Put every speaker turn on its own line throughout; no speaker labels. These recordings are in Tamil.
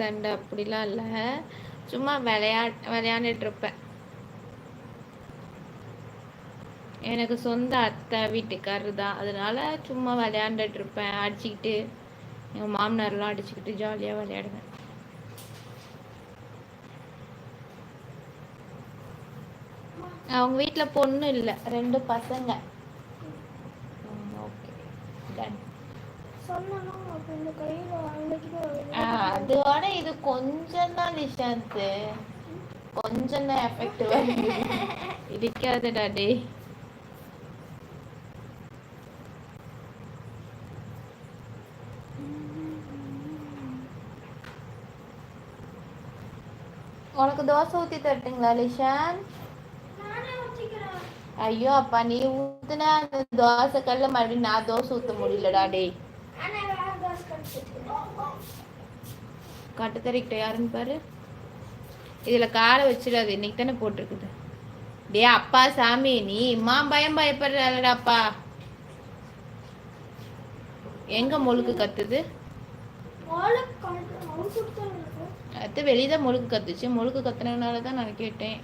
சண்டை அப்படிலாம் இல்லை. சும்மா விளையாட் விளையாண்டுட்டு இருப்பேன் எனக்கு சொந்த அத்தை வீட்டுக்காரர் தான். அதனால சும்மா விளையாண்டுட்டு இருப்பேன் அடிச்சுக்கிட்டு எங்கள் மாமனார்லாம் அடிச்சுக்கிட்டு ஜாலியாக விளையாடுவேன். அவங்க வீட்டில் பொண்ணு இல்லை. ரெண்டு பசங்க. ஓகே டன் அதோட இது கொஞ்சம் தான் நிஷாந்த் கொஞ்சம் தான் எஃபெக்ட் வருது. இருக்காதுடா டே. உனக்கு தோசை ஊத்தி தரட்டுங்களா லிஷான்? ஐயோ அப்பா நீ ஊத்துன அந்த தோசை கல்ல மறுபடியும் நான் தோசை ஊத்த முடியலடா டேய். கட்டு தறிக்கிட்ட யாருன்னு பாரு. இதுல காலை வச்சிடாது இன்னைக்கு தானே போட்டிருக்குது. டே அப்பா சாமி நீ இம்மா பயம் பயப்படுறாடப்பா எங்க முழுக்கு கத்துது? அது வெளியதான் முழுக்கு கத்துச்சு. முழுக்கு கத்துனதுனால தான் நான் கேட்டேன்.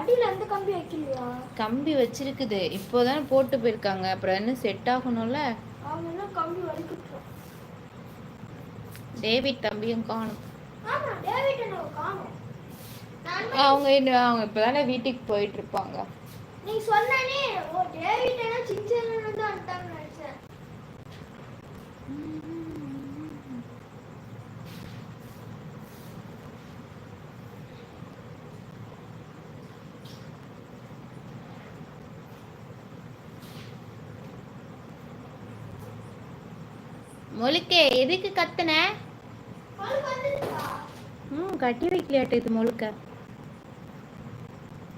அடியில எந்த கம்பி வைக்கலையா?
கம்பி வச்சிருக்குது. இப்போதானே போட்டு போயிருக்காங்க. அப்புறம் என்ன செட் ஆகணும்ல?
அவங்க கம்பி வலிக்கிட்டோம்
டேவிட் தம்பியும் காணும்.
ஆமா டேவிட் என்ன
அவங்க அவங்க இப்பதானே வீட்டுக்கு போயிட்டு இருப்பாங்க.
நீ சொன்னனே ஓ டேவிட் என்ன சின்ன தான் வந்துட்டாங்க நினைச்சேன்.
முழுக்கே எதுக்கு கத்துன? ம் கட்டி வைக்கலையாட்டு இது முழுக்க.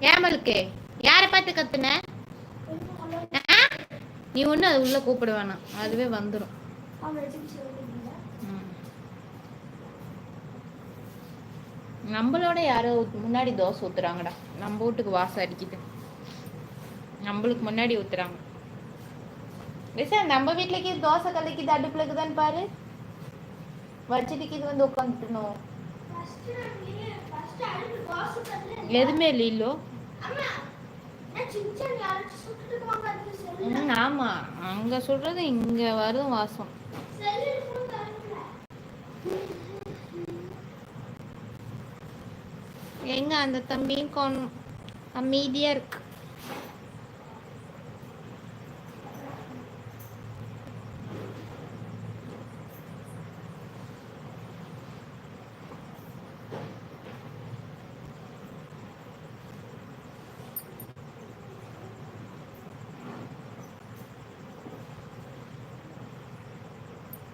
ஏன் முழுக்கே? யாரை பார்த்து கத்துன? நீ ஒன்றும் அது உள்ள கூப்பிட வேணாம். அதுவே வந்துடும் நம்மளோட யாரோ முன்னாடி தோசை ஊத்துறாங்கடா. நம்ம வீட்டுக்கு வாசம் அடிக்குது. நம்மளுக்கு முன்னாடி ஊத்துறாங்க. விசா நம்ம வீட்டுலக்கு தோசை கலக்கிது அடுப்புல இருக்குதான்னு பாரு. வச்சுட்டு இது வந்து உட்காந்துட்டணும் எதுவுமே இல்லையிலோ
அம்மா
ஆமா. அங்க சொல்றது இங்க வரும் வாசம். எங்க அந்த தம்பியும் அமைதியா இருக்கு.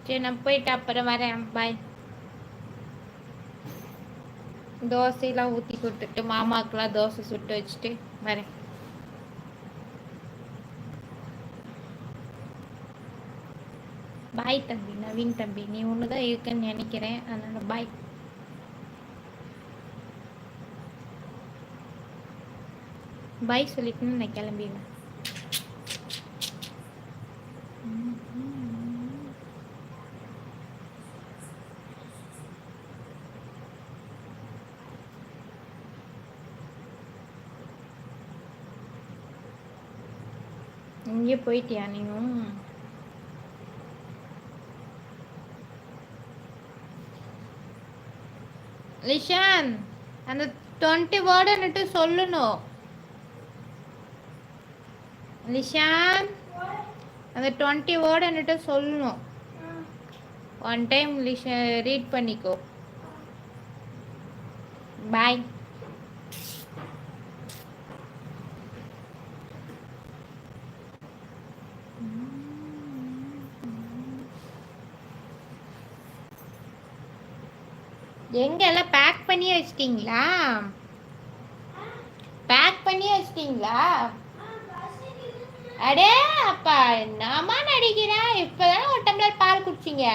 சரி நான் போயிட்டு அப்புறம் வரேன். பாய் தோசையெல்லாம் ஊற்றி கொடுத்துட்டு மாமாக்கெல்லாம் தோசை சுட்டு வச்சுட்டு வரேன். பாய் தம்பி நவீன் தம்பி. நீ ஒன்று தான் இருக்குன்னு நினைக்கிறேன். அதனால பாய் பாய் சொல்லிட்டு நான் கிளம்பிடுவேன் இங்கே போயிட்டியா நீயும் லிஷான் அந்த டுவெண்ட்டி வேர்டு என்னட்டு சொல்லணும். லிஷான் அந்த டுவெண்ட்டி வேர்டு என்னட்டு சொல்லணும். ஒன் டைம் லிஷா ரீட் பண்ணிக்கோ. பாய் எங்க எல்லாம் பேக் பண்ணி வச்சிட்டீங்களா? பேக் பண்ணி வச்சிட்டீங்களா? அடே அப்பா என்னம்மா நடிக்கிறா? இப்போதானே ஒரு டம்ளர் பால் குடிச்சிங்க.